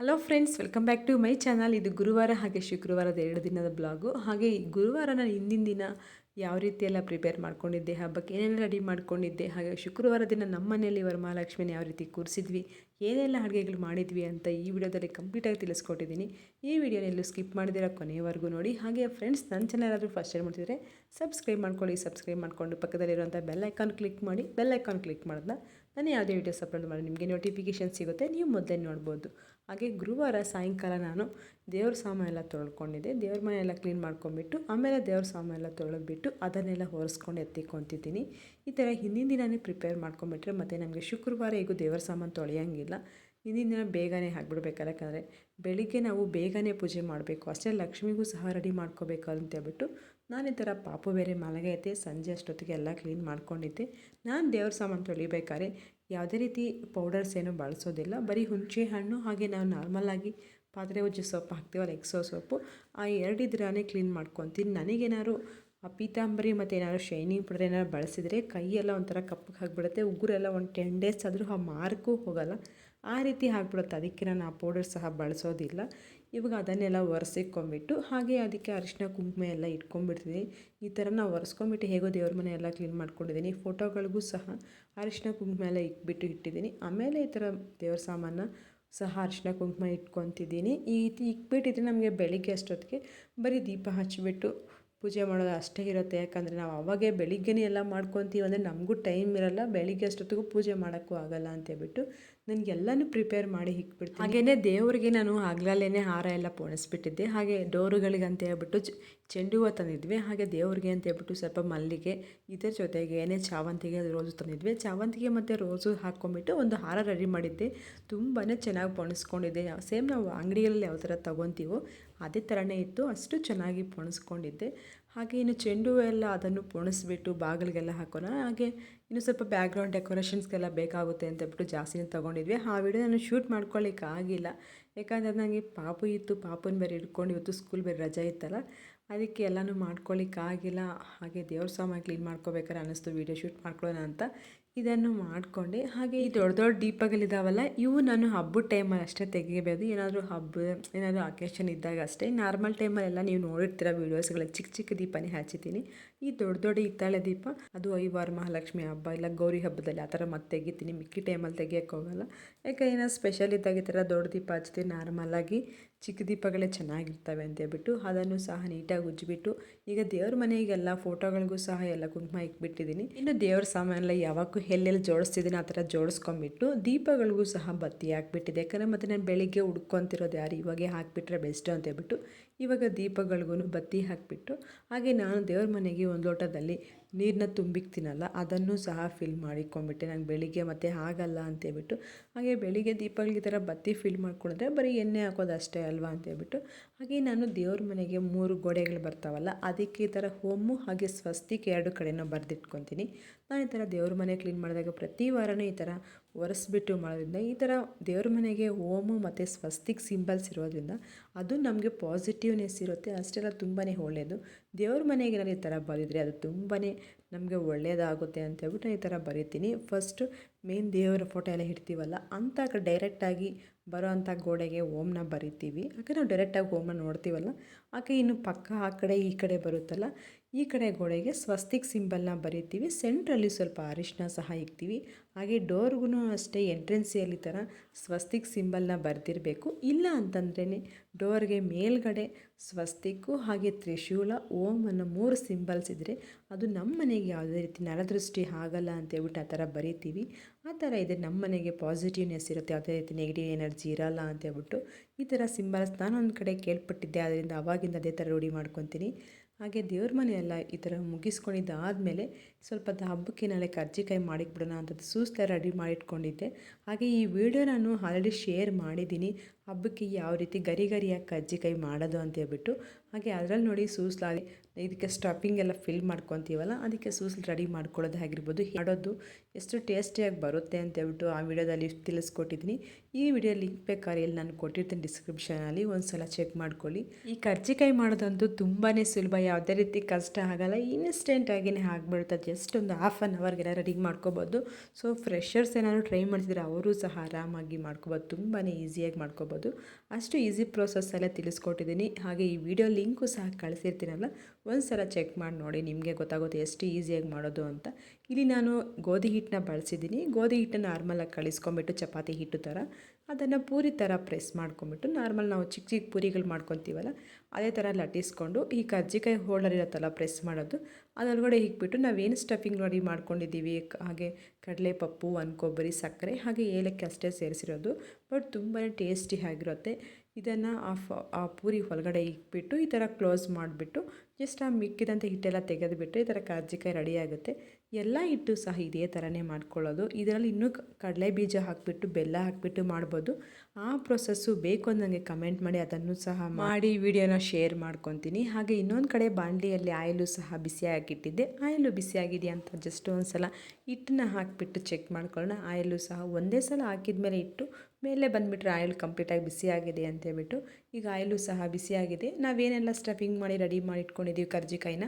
Hello friends welcome back to my channel ಇದು ಗುರುವಾರ ಹಾಗೆ ಶುಕ್ರವಾರದ ಎರಡು ದಿನದ ಬ್ಲಾಗು ಹಾಗೆ ಈ ಗುರುವಾರ ನಾನು ಹಿಂದಿನ ದಿನ ಯಾವ ರೀತಿ ಎಲ್ಲ ಪ್ರಿಪೇರ್ ಮಾಡ್ಕೊಂಡಿದ್ದೆ, ಹಬ್ಬಕ್ಕೆ ಏನೆಲ್ಲ ರೆಡಿ ಮಾಡ್ಕೊಂಡಿದ್ದೆ, ಹಾಗೆ ಶುಕ್ರವಾರ ದಿನ ನಮ್ಮ ಮನೆಯಲ್ಲಿ ವರಮಹಾಲಕ್ಷ್ಮಿನ ಯಾವ ರೀತಿ ಕೂರಿಸಿದ್ವಿ, ಏನೆಲ್ಲ ಅಡುಗೆಗಳು ಮಾಡಿದ್ವಿ ಅಂತ ಈ ವಿಡಿಯೋದಲ್ಲಿ ಕಂಪ್ಲೀಟಾಗಿ ತಿಳಿಸ್ಕೊಟ್ಟಿದ್ದೀನಿ. ಈ ವಿಡಿಯೋನ ಎಲ್ಲೂ ಸ್ಕಿಪ್ ಮಾಡಿದಿರ ಕೊನೆಯವರೆಗೂ ನೋಡಿ. ಹಾಗೆ ಫ್ರೆಂಡ್ಸ್ ನನ್ನ ಚಾನಲ್ ಆದರೂ ಫಸ್ಟ್ ಶೇರ್ ಮಾಡ್ತಿದ್ರೆ ಸಬ್ಸ್ಕ್ರೈಬ್ ಮಾಡ್ಕೊಳ್ಳಿ. ಸಬ್ಸ್ಕ್ರೈಬ್ ಮಾಡಿಕೊಂಡು ಪಕ್ಕದಲ್ಲಿರುವಂಥ ಬೆಲ್ ಐಕಾನ್ ಕ್ಲಿಕ್ ಮಾಡಿ. ಬೆಲ್ ಐಕಾನ್ ಕ್ಲಿಕ್ ಮಾಡಿದ್ನ, ನಾನು ಯಾವುದೇ ವೀಡಿಯೋಸ್ ಅಪ್ಲೋಡ್ ಮಾಡಿ, ನಿಮಗೆ ನೋಟಿಫಿಕೇಷನ್ ಸಿಗುತ್ತೆ. ನೀವು ಮೊದಲೇ ನೋಡ್ಬೋದು. ಹಾಗೆ ಗುರುವಾರ ಸಾಯಂಕಾಲ ನಾನು ದೇವ್ರ ಸಾಮಾನ ಎಲ್ಲ ತೊಳ್ಕೊಂಡಿದ್ದೆ. ದೇವ್ರ ಮನೆ ಎಲ್ಲ ಕ್ಲೀನ್ ಮಾಡ್ಕೊಂಬಿಟ್ಟು ಆಮೇಲೆ ದೇವ್ರ ಸಾಮಾನೆಲ್ಲ ತೊಳೆದ್ಬಿಟ್ಟು ಅದನ್ನೆಲ್ಲ ಹೊರಿಸ್ಕೊಂಡು ಎತ್ತಿಕೊಂತಿದ್ದೀನಿ. ಈ ಥರ ಹಿಂದಿನ ದಿನವೇ ಪ್ರಿಪೇರ್ ಮಾಡ್ಕೊಂಬಿಟ್ರೆ ಮತ್ತು ನಮಗೆ ಶುಕ್ರವಾರ ಈಗ ದೇವ್ರ ಸಾಮಾನು ತೊಳೆಯೋಂಗಿಲ್ಲ. ಹಿಂದಿನ ದಿನ ಬೇಗನೆ ಹಾಕ್ಬಿಡ್ಬೇಕಲ್ಲ ಯಾಕಂದರೆ ಬೆಳಿಗ್ಗೆ ನಾವು ಬೇಗನೆ ಪೂಜೆ ಮಾಡಬೇಕು, ಅಷ್ಟೇ ಲಕ್ಷ್ಮಿಗೂ ಸಹ ರೆಡಿ ಮಾಡ್ಕೋಬೇಕು ಅಂತ ಹೇಳ್ಬಿಟ್ಟು ನಾನು ಈ ಥರ ಪಾಪು ಬೇರೆ ಮಲಗೈತೆ ಸಂಜೆ ಅಷ್ಟೊತ್ತಿಗೆ ಎಲ್ಲ ಕ್ಲೀನ್ ಮಾಡ್ಕೊಂಡಿದ್ದೆ. ನಾನು ದೇವ್ರ ಸಾಮಾನು ತೊಳಿಬೇಕಾದ್ರೆ ಯಾವುದೇ ರೀತಿ ಪೌಡರ್ಸ್ ಏನೂ ಬಳಸೋದಿಲ್ಲ. ಬರೀ ಹುಣಸೆ ಹಣ್ಣು, ಹಾಗೆ ನಾವು ನಾರ್ಮಲಾಗಿ ಪಾತ್ರೆ ಉಜ್ಜಿ ಸೊಪ್ಪು ಹಾಕ್ತೀವಲ್ಲ ಎಕ್ಸೋ ಸೊಪ್ಪು, ಆ ಎರಡಿದ್ರಾನೇ ಕ್ಲೀನ್ ಮಾಡ್ಕೊತೀನಿ. ನನಗೇನಾದ್ರು ಪೀತಾಂಬರಿ ಮತ್ತು ಏನಾದ್ರು ಶೈನಿಂಗ್ ಪೌಡರ್ ಏನಾದ್ರು ಬಳಸಿದರೆ ಕೈಯೆಲ್ಲ ಒಂಥರ ಕಪ್ಪಗೆ ಹಾಕ್ಬಿಡುತ್ತೆ ಉಗುರೆಲ್ಲ ಒಂದು ಟೆನ್ ಡೇಸ್ ಆದರೂ ಆ ಮಾರ್ಕು ಹೋಗೋಲ್ಲ. ಆ ರೀತಿ ಹಾಕ್ಬಿಡುತ್ತೆ ಅದಕ್ಕೆ ನಾನು ಆ ಪೌಡರ್ ಸಹ ಬಳಸೋದಿಲ್ಲ. ಇವಾಗ ಅದನ್ನೆಲ್ಲ ಒರೆಸಿಕೊಂಬಿಟ್ಟು ಹಾಗೆ ಅದಕ್ಕೆ ಅರಿಶಿನ, ಕುಂಕುಮ ಎಲ್ಲ ಇಟ್ಕೊಂಡ್ಬಿಡ್ತೀನಿ ಈ ಥರ ನಾವು ಒರೆಸ್ಕೊಂಬಿಟ್ಟು ಹೇಗೋ ದೇವ್ರ ಮನೆ ಎಲ್ಲ ಕ್ಲೀನ್ ಮಾಡ್ಕೊಂಡಿದ್ದೀನಿ ಫೋಟೋಗಳಿಗೂ ಸಹ ಅರಿಶಿನ, ಕುಂಕುಮ ಎಲ್ಲ ಇಟ್ಬಿಟ್ಟು ಇಟ್ಟಿದ್ದೀನಿ ಆಮೇಲೆ ಈ ಥರ ದೇವ್ರ ಸಾಮಾನ ಸಹ ಅರಿಶಿನ, ಕುಂಕುಮ ಇಟ್ಕೊತಿದ್ದೀನಿ ಈ ರೀತಿ ಇಕ್ಬಿಟ್ಟಿದ್ರೆ ನಮಗೆ ಬೆಳಿಗ್ಗೆ ಅಷ್ಟೊತ್ತಿಗೆ ಬರೀ ದೀಪ ಹಚ್ಚಿಬಿಟ್ಟು ಪೂಜೆ ಮಾಡೋದು ಅಷ್ಟೇ ಇರುತ್ತೆ. ಯಾಕಂದರೆ ನಾವು ಅವಾಗೇ ಬೆಳಿಗ್ಗೆನೇ ಎಲ್ಲ ಮಾಡ್ಕೊತೀವಿ ಅಂದರೆ ನಮಗೂ ಟೈಮ್ ಇರಲ್ಲ. ಬೆಳಿಗ್ಗೆ ಅಷ್ಟೊತ್ತಿಗೂ ಪೂಜೆ ಮಾಡೋಕ್ಕೂ ಆಗಲ್ಲ ಅಂತೇಳ್ಬಿಟ್ಟು ನನಗೆಲ್ಲನೂ ಪ್ರಿಪೇರ್ ಮಾಡಿ ಇಕ್ಬಿಡ್ತೀನಿ ಹಾಗೆಯೇ ದೇವರಿಗೆ ನಾನು ಆಗ್ಲಲ್ಲೇ ಹಾರ ಎಲ್ಲ ಪೋಣಿಸ್ಬಿಟ್ಟಿದ್ದೆ. ಹಾಗೆ ಡೋರುಗಳಿಗೆ ಅಂತ ಹೇಳ್ಬಿಟ್ಟು ಚೆಂಡು ಹೂವು ತಂದಿದ್ವಿ. ಹಾಗೆ ದೇವ್ರಿಗೆ ಅಂತ ಹೇಳ್ಬಿಟ್ಟು ಸ್ವಲ್ಪ ಮಲ್ಲಿಗೆ, ಇದರ ಜೊತೆಗೆ ಏನೇ ಚಾವಂತಿಗೆ ರೋಸು ತಂದಿದ್ವಿ. ಚಾವಂತಿಗೆ ಮತ್ತು ರೋಸು ಹಾಕ್ಕೊಂಬಿಟ್ಟು ಒಂದು ಹಾರ ರೆಡಿ ಮಾಡಿದ್ದೆ. ತುಂಬಾ ಚೆನ್ನಾಗಿ ಪೋಣಿಸ್ಕೊಂಡಿದ್ದೆ. ಸೇಮ್ ನಾವು ಅಂಗಡಿಯಲ್ಲಿ ಯಾವ ಥರ ತೊಗೊತೀವೋ ಅದೇ ಥರನೇ ಇತ್ತು, ಅಷ್ಟು ಚೆನ್ನಾಗಿ ಪೋಣಿಸ್ಕೊಂಡಿದ್ದೆ. ಹಾಗೆ ಇನ್ನು ಚೆಂಡು ಎಲ್ಲ ಅದನ್ನು ಪೊಣಿಸ್ಬಿಟ್ಟು ಬಾಗಿಲಿಗೆಲ್ಲ ಹಾಕೋಣ. ಹಾಗೆ ಇನ್ನು ಸ್ವಲ್ಪ ಬ್ಯಾಕ್ಗ್ರೌಂಡ್ ಡೆಕೋರೇಷನ್ಸ್ಗೆಲ್ಲ ಬೇಕಾಗುತ್ತೆ ಅಂತ ಜಾಸ್ತಿನೇ ತೊಗೊಂಡಿದ್ವಿ. ಆ ವಿಡಿಯೋ ನಾನು ಶೂಟ್ ಮಾಡ್ಕೊಳ್ಳಿಕ್ಕೆ ಆಗಿಲ್ಲ. ಯಾಕಂದರೆ ನನಗೆ ಪಾಪು ಇತ್ತು, ಪಾಪನ ಬೇರೆ ಇಟ್ಕೊಂಡು ಇವತ್ತು ಸ್ಕೂಲ್ ಬೇರೆ ರಜೆ ಇತ್ತಲ್ಲ, ಅದಕ್ಕೆ ಎಲ್ಲನೂ ಮಾಡ್ಕೊಳ್ಳಿಕ್ಕಾಗಿಲ್ಲ ಹಾಗೆ ದೇವ್ರ ಸಾಮಾನು ಕ್ಲೀನ್ ಮಾಡ್ಕೋಬೇಕಾರೆ ಅನ್ನಿಸ್ತು ವೀಡಿಯೋ ಶೂಟ್ ಮಾಡ್ಕೊಳ್ಳೋಣ ಅಂತ. ಇದನ್ನು ಮಾಡಿಕೊಂಡೆ. ಹಾಗೆ ಈ ದೊಡ್ಡ ದೊಡ್ಡ ದೀಪಗಳಿದಾವಲ್ಲ, ಇವು ನಾನು ಹಬ್ಬದ ಟೈಮಲ್ಲಿ ಅಷ್ಟೇ ತೆಗಿಬೋದು. ಏನಾದರೂ ಹಬ್ಬ, ಏನಾದರೂ ಅಕೇಶನ್ ಇದ್ದಾಗ ಅಷ್ಟೇ. ನಾರ್ಮಲ್ ಟೈಮಲ್ಲೆಲ್ಲ ನೀವು ನೋಡಿರ್ತೀರ ವೀಡಿಯೋಸ್ಗಳಲ್ಲಿ ಚಿಕ್ಕ ಚಿಕ್ಕ ದೀಪನೇ ಹಚ್ಚಿದ್ದೀನಿ. ಈ ದೊಡ್ಡ ದೊಡ್ಡ ಹಿತ್ತಾಳೆ ದೀಪ, ಅದು ಐವಾರ ಮಹಾಲಕ್ಷ್ಮಿ ಹಬ್ಬ, ಇಲ್ಲ ಗೌರಿ ಹಬ್ಬದಲ್ಲಿ ಆ ಥರ ಮತ್ತೆ ತೆಗಿತೀನಿ. ಮಿಕ್ಕಿ ಟೈಮಲ್ಲಿ ತೆಗಿಯೋಕೆ ಹೋಗಲ್ಲ. ಯಾಕೆ ಏನೋ ಸ್ಪೆಷಲ್ ಇದ್ದಾಗ ಈ ಥರ ದೊಡ್ಡ ದೀಪ ಹಚ್ತೀನಿ ನಾರ್ಮಲಾಗಿ ಚಿಕ್ಕ ದೀಪಗಳೇ ಚೆನ್ನಾಗಿರ್ತವೆ ಅಂತೇಳ್ಬಿಟ್ಟು ಅದನ್ನು ಸಹ ನೀಟಾಗಿ ಉಜ್ಜಿಬಿಟ್ಟು, ಈಗ ದೇವ್ರ ಮನೆಗೆಲ್ಲ ಫೋಟೋಗಳಿಗೂ ಸಹ ಎಲ್ಲ ಕುಂಕುಮ ಇಕ್ಬಿಟ್ಟಿದ್ದೀನಿ. ಇನ್ನು ದೇವ್ರ ಸಾಮಾನೆಲ್ಲ ಯಾವಾಗೂ ಎಲ್ಲೆಲ್ಲಿ ಜೋಡಿಸ್ತಿದ್ದೀನಿ ಆ ಥರ ಜೋಡಿಸ್ಕೊಂಬಿಟ್ಟು ದೀಪಗಳಿಗೂ ಸಹ ಬತ್ತಿ ಹಾಕ್ಬಿಟ್ಟಿದೆ. ಯಾಕಂದರೆ ಮತ್ತು ನಾನು ಬೆಳಿಗ್ಗೆ ಹುಡ್ಕೊತಿರೋದು ಯಾರು? ಇವಾಗೆ ಹಾಕಿಬಿಟ್ರೆ ಬೆಸ್ಟು ಅಂತ ಹೇಳ್ಬಿಟ್ಟು ಇವಾಗ ದೀಪಗಳಿಗೂ ಬತ್ತಿ ಹಾಕಿಬಿಟ್ಟು, ಹಾಗೆ ನಾನು ದೇವ್ರ ಮನೆಗೆ ಒಂದು ಲೋಟದಲ್ಲಿ ನೀರನ್ನ ತುಂಬಿಕ್ತೀನಲ್ಲ ಅದನ್ನು ಸಹ ಫಿಲ್ ಮಾಡಿಕೊಂಡ್ಬಿಟ್ಟೆ. ನಂಗೆ ಬೆಳಿಗ್ಗೆ ಮತ್ತೆ ಆಗಲ್ಲ ಅಂತೇಳ್ಬಿಟ್ಟು, ಹಾಗೆ ಬೆಳಿಗ್ಗೆ ದೀಪಗಳಿಗೆ ಥರ ಬತ್ತಿ ಫಿಲ್ ಮಾಡ್ಕೊಂಡ್ರೆ ಬರೀ ಎಣ್ಣೆ ಹಾಕೋದು ಅಷ್ಟೇ ಅಲ್ವಾ ಅಂತೇಳ್ಬಿಟ್ಟು, ಹಾಗೆ ನಾನು ದೇವ್ರ ಮನೆಗೆ ಮೂರು ಗೋಡೆಗಳು ಬರ್ತಾವಲ್ಲ, ಅದಕ್ಕೆ ಈ ಥರ ಹೋಮು ಹಾಗೆ ಸ್ವಸ್ತಿಕ್ ಎರಡು ಕಡೆನೂ ಬರೆದಿಟ್ಕೊತೀನಿ. ನಾನು ಈ ಥರ ದೇವ್ರ ಮನೆ ಕ್ಲೀನ್ ಮಾಡಿದಾಗ ಪ್ರತಿ ವಾರವೂ ಈ ಥರ ಒರೆಸ್ಬಿಟ್ಟು ಮಾಡೋದ್ರಿಂದ ಈ ಥರ ದೇವ್ರ ಮನೆಗೆ ಓಮು ಮತ್ತು ಸ್ವಸ್ತಿಕ್ ಸಿಂಬಲ್ಸ್ ಇರೋದ್ರಿಂದ ಅದು ನಮಗೆ ಪಾಸಿಟಿವ್ನೆಸ್ ಇರುತ್ತೆ. ಅಷ್ಟೆಲ್ಲ ತುಂಬಾ ಒಳ್ಳೆಯದು ದೇವ್ರ ಮನೆಗೆ ನಾನು ಈ ಥರ ಬರೆದ್ರೆ ಅದು ತುಂಬಾ ನಮಗೆ ಒಳ್ಳೆಯದಾಗುತ್ತೆ ಅಂತ ಹೇಳ್ಬಿಟ್ಟು ಈ ಥರ ಬರೀತೀನಿ. ಫಸ್ಟು ಮೇನ್ ದೇವರ ಫೋಟೋ ಎಲ್ಲ ಇಡ್ತೀವಲ್ಲ, ಅಂತ ಡೈರೆಕ್ಟಾಗಿ ಬರೋ ಅಂಥ ಗೋಡೆಗೆ ಓಮ್ನ ಬರಿತೀವಿ. ಯಾಕೆ ನಾವು ಡೈರೆಕ್ಟಾಗಿ ಓಮ್ನ ನೋಡ್ತೀವಲ್ಲ, ಆಕೆ ಇನ್ನು ಪಕ್ಕ ಆ ಕಡೆ ಈ ಕಡೆ ಬರುತ್ತಲ್ಲ ಈ ಕಡೆ ಗೋಡೆಗೆ ಸ್ವಸ್ತಿಕ್ ಸಿಂಬಲ್ನ ಬರೀತೀವಿ, ಸೆಂಟ್ರಲ್ಲಿ ಸ್ವಲ್ಪ ಅರಿಶಿನ ಸಹ ಇಕ್ತೀವಿ. ಹಾಗೆ ಡೋರ್ಗೂ ಅಷ್ಟೇ ಎಂಟ್ರೆನ್ಸಿಯಲ್ಲಿ ಥರ ಸ್ವಸ್ತಿಕ್ ಸಿಂಬಲ್ನ ಬರೆದಿರಬೇಕು. ಇಲ್ಲ ಅಂತಂದ್ರೇ ಡೋರ್ಗೆ ಮೇಲ್ಗಡೆ ಸ್ವಸ್ತಿಕ್ಕು ಹಾಗೆ ತ್ರಿಶೂಲ, ಓಂ ಅನ್ನೋ ಮೂರು ಸಿಂಬಲ್ಸ್ ಇದ್ದರೆ ಅದು ನಮ್ಮ ಮನೆಗೆ ಯಾವುದೇ ರೀತಿ ನರದೃಷ್ಟಿ ಆಗಲ್ಲ ಅಂತೇಳ್ಬಿಟ್ಟು ಆ ಥರ ಬರಿತೀವಿ. ಆ ಥರ ಇದೆ ನಮ್ಮ ಮನೆಗೆ ಪಾಸಿಟಿವ್ನೆಸ್ ಇರುತ್ತೆ, ಯಾವುದೇ ರೀತಿ ನೆಗೆಟಿವ್ ಎನರ್ಜಿ ಇರಲ್ಲ ಅಂತೇಳ್ಬಿಟ್ಟು ಈ ಥರ ಸಿಂಬಲ್ಸ್ ನಾನು ಒಂದು ಕಡೆ ಕೇಳ್ಪಟ್ಟಿದ್ದೆ ಅದರಿಂದ ಅವಾಗಿಂದ ಅದೇ ಥರ ರೂಢಿ ಮಾಡ್ಕೊತೀನಿ. ಹಾಗೆ ದೇವ್ರ ಮನೆಯೆಲ್ಲ ಈ ಥರ ಮುಗಿಸ್ಕೊಂಡಿದ್ದಾದಮೇಲೆ ಸ್ವಲ್ಪ ಹಬ್ಬಕ್ಕೆ ನಾಳೆ ಕರ್ಜಿಕಾಯಿ ಮಾಡಿಕ್ಬಿಡೋಣ ಅಂತದ್ದು ಸೂಸ್ಲ ರೆಡಿ ಮಾಡಿಟ್ಕೊಂಡಿದ್ದೆ. ಹಾಗೆ ಈ ವಿಡಿಯೋ ನಾನು ಆಲ್ರೆಡಿ ಶೇರ್ ಮಾಡಿದ್ದೀನಿ. ಹಬ್ಬಕ್ಕೆ ಯಾವ ರೀತಿ ಗರಿ ಗರಿಯಾಗಿ ಕರ್ಜಿಕಾಯಿ ಮಾಡೋದು ಅಂತ ಹೇಳ್ಬಿಟ್ಟು. ಹಾಗೆ ಅದರಲ್ಲಿ ನೋಡಿ ಸೂಸ್ಲಾಗಿ ಇದಕ್ಕೆ ಸ್ಟಫಿಂಗ್ ಎಲ್ಲ ಫಿಲ್ ಮಾಡ್ಕೊತೀವಲ್ಲ, ಅದಕ್ಕೆ ಸೂಸಲ್ ರೆಡಿ ಮಾಡ್ಕೊಳ್ಳೋದು ಆಗಿರ್ಬೋದು. ಮಾಡೋದು ಎಷ್ಟು ಟೇಸ್ಟಿಯಾಗಿ ಬರುತ್ತೆ ಅಂತ ಹೇಳ್ಬಿಟ್ಟು ಆ ವಿಡಿಯೋದಲ್ಲಿ ತಿಳಿಸ್ಕೊಟ್ಟಿದ್ದೀನಿ. ಈ ವಿಡಿಯೋ ಲಿಂಕ್ ಬೇಕಾದ್ರೆ ಇಲ್ಲಿ ನಾನು ಕೊಟ್ಟಿರ್ತೀನಿ ಡಿಸ್ಕ್ರಿಪ್ಷನಲ್ಲಿ ಒಂದು ಸಲ ಚೆಕ್ ಮಾಡ್ಕೊಳ್ಳಿ. ಈ ಕರ್ಜಿಕಾಯಿ ಮಾಡೋದಂತೂ ತುಂಬಾ ಸುಲಭ, ಯಾವುದೇ ರೀತಿ ಕಷ್ಟ ಆಗಲ್ಲ ಇನ್ಸ್ಟೆಂಟಾಗಿಯೇ ಆಗಿಬಿಡುತ್ತೆ. ಜಸ್ಟ್ ಒಂದು ಹಾಫ್ ಆನ್ ಅವರ್ಗೆಲ್ಲ ರೆಡಿ ಮಾಡ್ಕೋಬೋದು. ಸೊ ಫ್ರೆಷರ್ಸ್ ಏನಾದ್ರು ಟ್ರೈ ಮಾಡ್ತಿದ್ರೆ ಅವರು ಸಹ ಆರಾಮಾಗಿ ಮಾಡ್ಕೋಬೋದು ತುಂಬಾ ಈಸಿಯಾಗಿ ಮಾಡ್ಕೋಬೋದು. ಅಷ್ಟು ಈಸಿ ಪ್ರೊಸೆಸ್ಸಲ್ಲೇ ತಿಳಿಸ್ಕೊಟ್ಟಿದ್ದೀನಿ. ಹಾಗೆ ಈ ವಿಡಿಯೋ ಲಿಂಕು ಸಹ ಕಳಿಸಿರ್ತೀನಲ್ಲ ಒಂದು ಸಲ ಚೆಕ್ ಮಾಡಿ ನೋಡಿ, ನಿಮಗೆ ಗೊತ್ತಾಗುತ್ತೆ ಎಷ್ಟು ಈಸಿಯಾಗಿ ಮಾಡೋದು ಅಂತ. ಇಲ್ಲಿ ನಾನು ಗೋಧಿ ಹಿಟ್ಟನ್ನ ಬಳಸಿದ್ದೀನಿ. ಗೋಧಿ ಹಿಟ್ಟನ್ನು ನಾರ್ಮಲಾಗಿ ಕಳಿಸ್ಕೊಂಬಿಟ್ಟು ಚಪಾತಿ ಹಿಟ್ಟು ಥರ ಅದನ್ನು ಪೂರಿ ಥರ ಪ್ರೆಸ್ ಮಾಡ್ಕೊಂಬಿಟ್ಟು ನಾರ್ಮಲ್ ನಾವು ಚಿಕ್ಕ ಚಿಕ್ಕ ಪೂರಿಗಳು ಮಾಡ್ಕೊತೀವಲ್ಲ, ಅದೇ ಥರ ಲಟ್ಟಿಸ್ಕೊಂಡು ಈ ಕಜ್ಜಿಕಾಯಿ ಹೋಲ್ಡರ್ ಇರುತ್ತಲ್ಲ ಪ್ರೆಸ್ ಮಾಡೋದು, ಅದರೊಳಗಡೆ ಇಕ್ಬಿಟ್ಟು ನಾವೇನು ಸ್ಟಫಿಂಗ್ ನೋಡಿ ಮಾಡ್ಕೊಂಡಿದ್ದೀವಿ ಹಾಗೆ ಕಡಲೆ ಪಪ್ಪು ಒಂದು ಕೊಬ್ಬರಿ ಸಕ್ಕರೆ, ಹಾಗೆ ಏಲಕ್ಕಿ ಅಷ್ಟೇ ಸೇರಿಸಿರೋದು ಬಟ್ ತುಂಬಾ ಟೇಸ್ಟಿ ಆಗಿರುತ್ತೆ. ಇದನ್ನು ಆ ಆ ಪೂರಿ ಹೊರಗಡೆ ಇಕ್ಬಿಟ್ಟು ಈ ಥರ ಕ್ಲೋಸ್ ಮಾಡಿಬಿಟ್ಟು ಜಸ್ಟ್ ಆ ಮಿಕ್ಕಿದಂಥ ಹಿಟ್ಟೆಲ್ಲ ತೆಗೆದುಬಿಟ್ಟು ಈ ಥರ ಕರ್ಜಿಕಾಯಿ ರೆಡಿ ಆಗುತ್ತೆ. ಎಲ್ಲ ಹಿಟ್ಟು ಸಹ ಇದೇ ಥರನೇ ಮಾಡ್ಕೊಳ್ಳೋದು. ಇದರಲ್ಲಿ ಇನ್ನೂ ಕಡಲೆ ಬೀಜ ಹಾಕಿಬಿಟ್ಟು, ಬೆಲ್ಲ ಹಾಕಿಬಿಟ್ಟು ಮಾಡ್ಬೋದು. ಆ ಪ್ರೊಸೆಸ್ಸು ಬೇಕು ನನಗೆ ಕಮೆಂಟ್ ಮಾಡಿ ಅದನ್ನು ಸಹ ಮಾಡಿ ವಿಡಿಯೋನ ಶೇರ್ ಮಾಡ್ಕೊತೀನಿ. ಹಾಗೆ ಇನ್ನೊಂದು ಕಡೆ ಬಾಣಲಿಯಲ್ಲಿ ಆಯಿಲು ಸಹ ಬಿಸಿಯಾಗಿಟ್ಟಿದ್ದೆ. ಆಯಿಲು ಬಿಸಿಯಾಗಿದೆಯಾ ಅಂತ ಜಸ್ಟ್ ಒಂದು ಸಲ ಹಿಟ್ಟನ್ನ ಹಾಕಿಬಿಟ್ಟು ಚೆಕ್ ಮಾಡ್ಕೊಳ್ಳೋಣ. ಆಯಿಲು ಸಹ ಒಂದೇ ಸಲ ಹಾಕಿದ ಮೇಲೆ ಇಟ್ಟು ಮೇಲೆ ಬಂದುಬಿಟ್ರೆ ಆಯಿಲ್ ಕಂಪ್ಲೀಟಾಗಿ ಬಿಸಿಯಾಗಿದೆ ಅಂತ ಹೇಳ್ಬಿಟ್ಟು, ಈಗ ಆಯಿಲು ಸಹ ಬಿಸಿಯಾಗಿದೆ. ನಾವೇನೆಲ್ಲ ಸ್ಟಫಿಂಗ್ ಮಾಡಿ, ರೆಡಿ ಮಾಡಿ ಇಟ್ಕೊಂಡಿದ್ದೀವಿ ಕರ್ಜಿಕಾಯಿನ.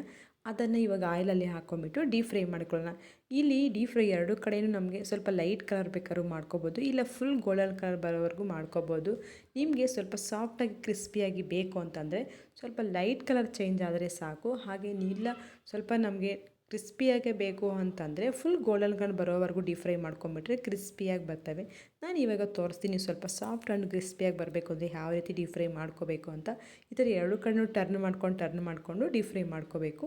ಅದನ್ನು ಇವಾಗ ಆಯಿಲಲ್ಲಿ ಹಾಕ್ಕೊಂಬಿಟ್ಟು ಡೀಪ್ ಫ್ರೈ ಮಾಡ್ಕೊಳ್ಳೋಣ. ಇಲ್ಲಿ ಡೀಪ್ ಫ್ರೈ ಎರಡು ಕಡೆಯೂ ನಮಗೆ ಸ್ವಲ್ಪ ಲೈಟ್ ಕಲರ್ ಬೇಕಾದ್ರೂ ಮಾಡ್ಕೋಬೋದು, ಇಲ್ಲ ಫುಲ್ ಗೋಲ್ಡನ್ ಕಲರ್ ಬರೋವರೆಗೂ ಮಾಡ್ಕೋಬೋದು. ನಿಮಗೆ ಸ್ವಲ್ಪ ಸಾಫ್ಟಾಗಿ ಕ್ರಿಸ್ಪಿಯಾಗಿ ಬೇಕು ಅಂತಂದರೆ ಸ್ವಲ್ಪ ಲೈಟ್ ಕಲರ್ ಚೇಂಜ್ ಆದರೆ ಸಾಕು. ಹಾಗೆ ಇಲ್ಲ ಸ್ವಲ್ಪ ನಮಗೆ ಕ್ರಿಸ್ಪಿಯಾಗೇ ಬೇಕು ಅಂತಂದರೆ ಫುಲ್ ಗೋಲ್ಡನ್ ಕಲರ್ ಬರೋವರೆಗೂ ಡೀಪ್ ಫ್ರೈ ಮಾಡ್ಕೊಂಬಿಟ್ರೆ ಕ್ರಿಸ್ಪಿಯಾಗಿ ಬರ್ತವೆ. ನಾನು ಇವಾಗ ತೋರಿಸ್ತೀನಿ ಸ್ವಲ್ಪ ಸಾಫ್ಟ್ ಆ್ಯಂಡ್ ಕ್ರಿಸ್ಪಿಯಾಗಿ ಬರಬೇಕು ಅಂದರೆ ಯಾವ ರೀತಿ ಡೀಪ್ ಫ್ರೈ ಮಾಡ್ಕೋಬೇಕು ಅಂತ. ಈ ಥರ ಎರಡು ಕಣ್ಣು ಟರ್ನ್ ಮಾಡ್ಕೊಂಡು ಟರ್ನ್ ಮಾಡಿಕೊಂಡು ಡೀಪ್ ಫ್ರೈ ಮಾಡ್ಕೋಬೇಕು.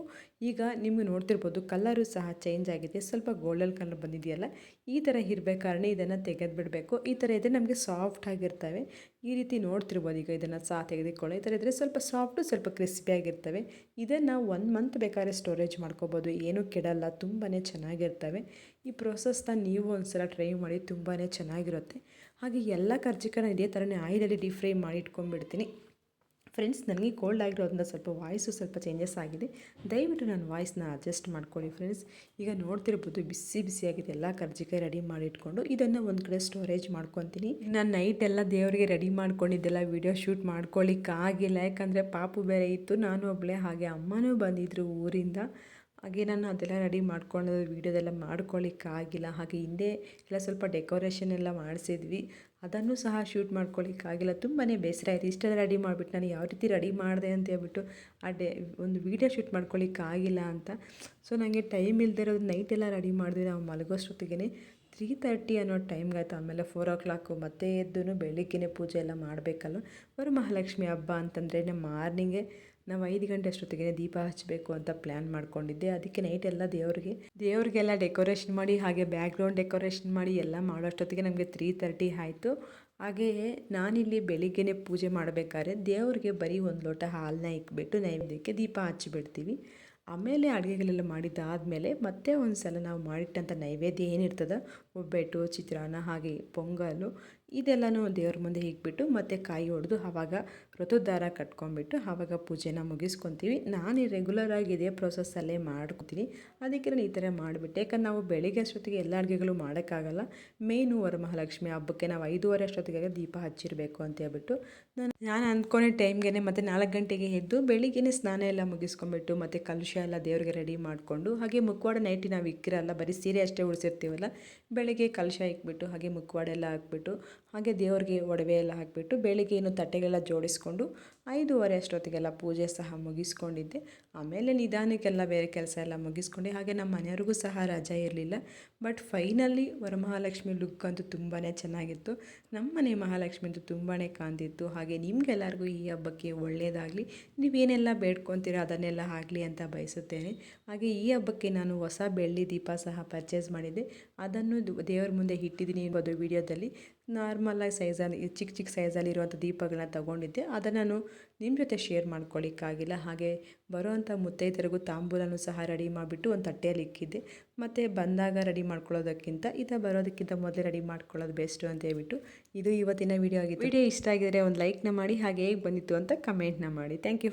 ಈಗ ನಿಮಗೆ ನೋಡ್ತಿರ್ಬೋದು ಕಲರು ಸಹ ಚೇಂಜ್ ಆಗಿದೆ. ಸ್ವಲ್ಪ ಗೋಲ್ಡನ್ ಕಲರ್ ಬಂದಿದೆಯಲ್ಲ? ಈ ಥರ ಇರಬೇಕಾದ್ರೆ ಇದನ್ನು ತೆಗೆದು ಬಿಡಬೇಕು ಈ ಥರ ಇದ್ದರೆ ನಮಗೆ ಸಾಫ್ಟ್ ಆಗಿರ್ತವೆ. ಈ ರೀತಿ ನೋಡ್ತಿರ್ಬೋದು ಈಗ ಇದನ್ನು ಸಹ ತೆಗೆದುಕೊಳ್ಳೋ. ಈ ಥರ ಇದ್ದರೆ ಸ್ವಲ್ಪ ಸಾಫ್ಟು ಸ್ವಲ್ಪ ಕ್ರಿಸ್ಪಿಯಾಗಿರ್ತವೆ ಇದನ್ನು ಒನ್ ಮಂತ್ ಬೇಕಾದ್ರೆ ಸ್ಟೋರೇಜ್ ಮಾಡ್ಕೋಬೋದು. ಏನೂ ಕೆಡಲ್ಲ. ತುಂಬಾ ಚೆನ್ನಾಗಿರ್ತವೆ. ಈ ಪ್ರೊಸೆಸ್ನ ನೀವು ಒಂದು ಸಲ ಟ್ರೈ ಮಾಡಿ ತುಂಬಾ ಚೆನ್ನಾಗಿರುತ್ತೆ ಹಾಗೆ ಎಲ್ಲ ಕರ್ಜಿಕಾಯನ್ನ ಇದೇ ಥರನೇ ಆಯಿಲಲ್ಲಿ ಡೀಪ್ ಫ್ರೈ ಮಾಡಿ ಇಟ್ಕೊಂಡ್ಬಿಡ್ತೀನಿ. ಫ್ರೆಂಡ್ಸ್ ನನಗೆ ಕೋಲ್ಡ್ ಆಗಿರೋದ್ರಿಂದ ಸ್ವಲ್ಪ ವಾಯ್ಸು ಸ್ವಲ್ಪ ಚೇಂಜಸ್ ಆಗಿದೆ. ದಯವಿಟ್ಟು ನಾನು ವಾಯ್ಸ್ನ ಅಡ್ಜಸ್ಟ್ ಮಾಡ್ಕೊಳ್ಳಿ ಫ್ರೆಂಡ್ಸ್ ಈಗ ನೋಡ್ತಿರ್ಬೋದು ಬಿಸಿ ಬಿಸಿಯಾಗಿದೆ ಎಲ್ಲ ಕರ್ಜಿಕಾಯಿ ರೆಡಿ ಮಾಡಿ ಇಟ್ಕೊಂಡು ಇದನ್ನು ಒಂದು ಕಡೆ ಸ್ಟೋರೇಜ್ ಮಾಡ್ಕೊತೀನಿ. ನಾನು ನೈಟ್ ಎಲ್ಲ ದೇವರಿಗೆ ರೆಡಿ ಮಾಡ್ಕೊಂಡಿದ್ದೆಲ್ಲ ವೀಡಿಯೋ ಶೂಟ್ ಮಾಡ್ಕೊಳ್ಳಿಕ್ಕಾಗಿಲ್ಲ ಯಾಕಂದರೆ ಪಾಪು ಬೇರೆ ಇತ್ತು, ನಾನು ಒಬ್ಬಳೇ ಹಾಗೆ ಅಮ್ಮನೂ ಬಂದಿದ್ದರು ಊರಿಂದ. ಹಾಗೆ ನಾನು ಅದೆಲ್ಲ ರೆಡಿ ಮಾಡ್ಕೊಂಡು ವೀಡಿಯೋದೆಲ್ಲ ಮಾಡ್ಕೊಳ್ಳಿಕ್ಕಾಗಿಲ್ಲ ಹಾಗೆ ಹಿಂದೆ ಎಲ್ಲ ಸ್ವಲ್ಪ ಡೆಕೋರೇಷನ್ ಎಲ್ಲ ಮಾಡಿಸಿದ್ವಿ. ಅದನ್ನು ಸಹ ಶೂಟ್ ಮಾಡ್ಕೊಳ್ಳಿಕ್ಕಾಗಿಲ್ಲ ತುಂಬಾ ಬೇಸರ ಆಯಿತು. ಇಷ್ಟೆಲ್ಲ ರೆಡಿ ಮಾಡಿಬಿಟ್ಟು ನಾನು ಯಾವ ರೀತಿ ರೆಡಿ ಮಾಡಿದೆ ಅಂತ ಹೇಳ್ಬಿಟ್ಟು ಆ ಡೆ, ಒಂದು ವೀಡಿಯೋ ಶೂಟ್ ಮಾಡ್ಕೊಳ್ಳಿಕ್ಕಾಗಿಲ್ಲ ಅಂತ. ಸೊ ನನಗೆ ಟೈಮ್ ಇಲ್ಲದೆ ಇರೋದು, ನೈಟೆಲ್ಲ ರೆಡಿ ಮಾಡಿದ್ವಿ. ನಾವು ಮಲಗೋಷ್ಟೊತ್ತಿಗೆ ತ್ರೀ ತರ್ಟಿ ಅನ್ನೋ ಟೈಮ್ಗೆ ಆಯಿತು ಆಮೇಲೆ ಫೋರ್ ಓ ಕ್ಲಾಕು ಮತ್ತೆ ಎದ್ದು ಬೆಳಿಗ್ಗೆ ಪೂಜೆ ಎಲ್ಲ ಮಾಡಬೇಕಲ್ಲ ವರಮಹಾಲಕ್ಷ್ಮಿ ಹಬ್ಬ ಅಂತಂದ್ರೆ ಮಾರ್ನಿಂಗೇ ನಾವು ಐದು ಗಂಟೆ ಅಷ್ಟೊತ್ತಿಗೆ ದೀಪ ಹಚ್ಚಬೇಕು ಅಂತ ಪ್ಲ್ಯಾನ್ ಮಾಡ್ಕೊಂಡಿದ್ದೆ. ಅದಕ್ಕೆ ನೈಟ್ ಎಲ್ಲ ದೇವ್ರಿಗೆ, ದೇವ್ರಿಗೆಲ್ಲ ಡೆಕೋರೇಷನ್ ಮಾಡಿ, ಹಾಗೆ ಬ್ಯಾಕ್ಗ್ರೌಂಡ್ ಡೆಕೋರೇಷನ್ ಮಾಡಿ ಎಲ್ಲ ಮಾಡೋಷ್ಟೊತ್ತಿಗೆ ನಮಗೆ ತ್ರೀ ತರ್ಟಿ ಆಯಿತು. ಹಾಗೆಯೇ ನಾನಿಲ್ಲಿ ಬೆಳಿಗ್ಗೆನೇ ಪೂಜೆ ಮಾಡಬೇಕಾದ್ರೆ ದೇವ್ರಿಗೆ ಬರೀ ಒಂದು ಲೋಟ ಹಾಲನ್ನ ಇಕ್ಬಿಟ್ಟು ನೈವೇದ್ಯಕ್ಕೆ ದೀಪ ಹಚ್ಚಿಬಿಡ್ತೀವಿ ಆಮೇಲೆ ಅಡುಗೆಗಳೆಲ್ಲ ಮಾಡಿದ್ದಾದಮೇಲೆ ಮತ್ತೆ ಒಂದು ಸಲ ನಾವು ಮಾಡಿಟ್ಟಂಥ ನೈವೇದ್ಯ ಏನಿರ್ತದೆ? ಒಬ್ಬಟ್ಟು, ಚಿತ್ರಾನ್ನ ಹಾಗೆ ಪೊಂಗಲ್ಲು ಇದೆಲ್ಲನೂ ದೇವ್ರ ಮುಂದೆ ಇಕ್ಬಿಟ್ಟು ಮತ್ತೆ ಕಾಯಿ ಹೊಡೆದು ಆವಾಗ ದಾರ ಕಟ್ಕೊಂಡ್ಬಿಟ್ಟು ಆವಾಗ ಪೂಜೆನ ಮುಗಿಸ್ಕೊತೀವಿ. ನಾನು ರೆಗ್ಯುಲರಾಗಿ ಇದೇ ಪ್ರೊಸೆಸ್ಸಲ್ಲೇ ಮಾಡ್ಕೊತೀನಿ. ಅದಕ್ಕೆ ನಾನು ಈ ಥರ ಮಾಡಿಬಿಟ್ಟೆ. ಯಾಕಂದ್ರೆ ನಾವು ಬೆಳಿಗ್ಗೆ ಅಷ್ಟೊತ್ತಿಗೆ ಎಲ್ಲ ಅಡುಗೆಗಳು ಮಾಡೋಕ್ಕಾಗಲ್ಲ. ಮೇನು ವರಮಹಾಲಕ್ಷ್ಮಿ ಹಬ್ಬಕ್ಕೆ ನಾವು ಐದೂವರೆ ಅಷ್ಟೊತ್ತಿಗೆ ದೀಪ ಹಚ್ಚಿರಬೇಕು ಅಂತ ಹೇಳ್ಬಿಟ್ಟು ನಾನು ನಾನು ಅಂದ್ಕೊಂಡೆ ಟೈಮ್ಗೆ ಮತ್ತು ನಾಲ್ಕು ಗಂಟೆಗೆ ಎದ್ದು ಬೆಳಿಗ್ಗೆ ಸ್ನಾನ ಎಲ್ಲ ಮುಗಿಸ್ಕೊಂಡ್ಬಿಟ್ಟು ಮತ್ತು ಕಲುಷ ಎಲ್ಲ ದೇವರಿಗೆ ರೆಡಿ ಮಾಡಿಕೊಂಡು, ಹಾಗೆ ಮುಖವಾಡ ನೈಟಿ ನಾವು ಇಕ್ಕಿರಲ್ಲ, ಬರೀ ಸೀರೆ ಅಷ್ಟೇ ಉಳಿಸಿರ್ತೀವಲ್ಲ ಬೆಳಿಗ್ಗೆ ಕಲಶ ಇಕ್ಬಿಟ್ಟು ಹಾಗೆ ಮುಖವಾಡ ಎಲ್ಲ ಹಾಕ್ಬಿಟ್ಟು ಹಾಗೆ ದೇವರಿಗೆ ಒಡವೆ ಎಲ್ಲ ಹಾಕಿಬಿಟ್ಟು ಬೆಳಿಗ್ಗೆ ಏನು ತಟ್ಟೆಗೆಲ್ಲ ಜೋಡಿಸ್ಕೊಂಡು ಐದೂವರೆ ಅಷ್ಟೊತ್ತಿಗೆಲ್ಲ ಪೂಜೆ ಸಹ ಮುಗಿಸ್ಕೊಂಡಿದ್ದೆ. ಆಮೇಲೆ ನಿಧಾನಕ್ಕೆಲ್ಲ ಬೇರೆ ಕೆಲಸ ಎಲ್ಲ ಮುಗಿಸ್ಕೊಂಡು. ಹಾಗೆ ನಮ್ಮ ಮನೆಯವ್ರಿಗೂ ಸಹ ರಜೆ ಇರಲಿಲ್ಲ. ಬಟ್ ಫೈನಲಿ ವರಮಹಾಲಕ್ಷ್ಮಿ ಲುಕ್ ಅಂತೂ ತುಂಬಾ ಚೆನ್ನಾಗಿತ್ತು. ನಮ್ಮ ಮನೆ ಮಹಾಲಕ್ಷ್ಮಿ ಅಂತೂ ತುಂಬಾ ಕಾಂತಿತ್ತು ಹಾಗೆ ನಿಮಗೆಲ್ಲರಿಗೂ ಈ ಹಬ್ಬಕ್ಕೆ ಒಳ್ಳೆಯದಾಗಲಿ ನೀವೇನೆಲ್ಲ ಬೇಡ್ಕೊತೀರೋ ಅದನ್ನೆಲ್ಲ ಆಗಲಿ ಅಂತ ಬಯಸುತ್ತೇನೆ. ಹಾಗೆ ಈ ಹಬ್ಬಕ್ಕೆ ನಾನು ಹೊಸ ಬೆಳ್ಳಿ ದೀಪ ಸಹ ಪರ್ಚೇಸ್ ಮಾಡಿದ್ದೆ. ಅದನ್ನು ದೇವರ ಮುಂದೆ ಇಟ್ಟಿದ್ದೀನಿ ಇರ್ಬೋದು ವಿಡಿಯೋದಲ್ಲಿ ನಾರ್ಮಲಾಗಿ ಸೈಜಲ್ಲಿ, ಚಿಕ್ಕ ಚಿಕ್ಕ ಸೈಜಲ್ಲಿ ಇರುವಂಥ ದೀಪಗಳನ್ನ ತೊಗೊಂಡಿದ್ದೆ. ಅದನ್ನು ನಾನು ನಿಮ್ಮ ಜೊತೆ ಶೇರ್ ಮಾಡ್ಕೊಳ್ಳಿಕ್ಕಾಗಿಲ್ಲ ಹಾಗೆ ಬರುವಂಥ ಮುತ್ತೈದರಿಗೂ ತಾಂಬೂಲನ್ನು ಸಹ ರೆಡಿ ಮಾಡಿಬಿಟ್ಟು ಒಂದು ತಟ್ಟೆಯಲ್ಲಿ ಇಕ್ಕಿದ್ದೆ. ಮತ್ತು ಬಂದಾಗ ರೆಡಿ ಮಾಡ್ಕೊಳ್ಳೋದಕ್ಕಿಂತ, ಇದು ಬರೋದಕ್ಕಿಂತ ಮೊದಲೇ ರೆಡಿ ಮಾಡ್ಕೊಳ್ಳೋದು ಬೆಸ್ಟು ಅಂತ ಹೇಳ್ಬಿಟ್ಟು ಇದು ಇವತ್ತಿನ ವೀಡಿಯೋ ಆಗಿತ್ತು. ವಿಡಿಯೋ ಇಷ್ಟ ಆಗಿದರೆ ಒಂದು ಲೈಕ್ನ ಮಾಡಿ, ಹಾಗೆ ಹೇಗೆ ಬಂದಿತ್ತು ಅಂತ ಕಮೆಂಟ್ನ ಮಾಡಿ. Thank you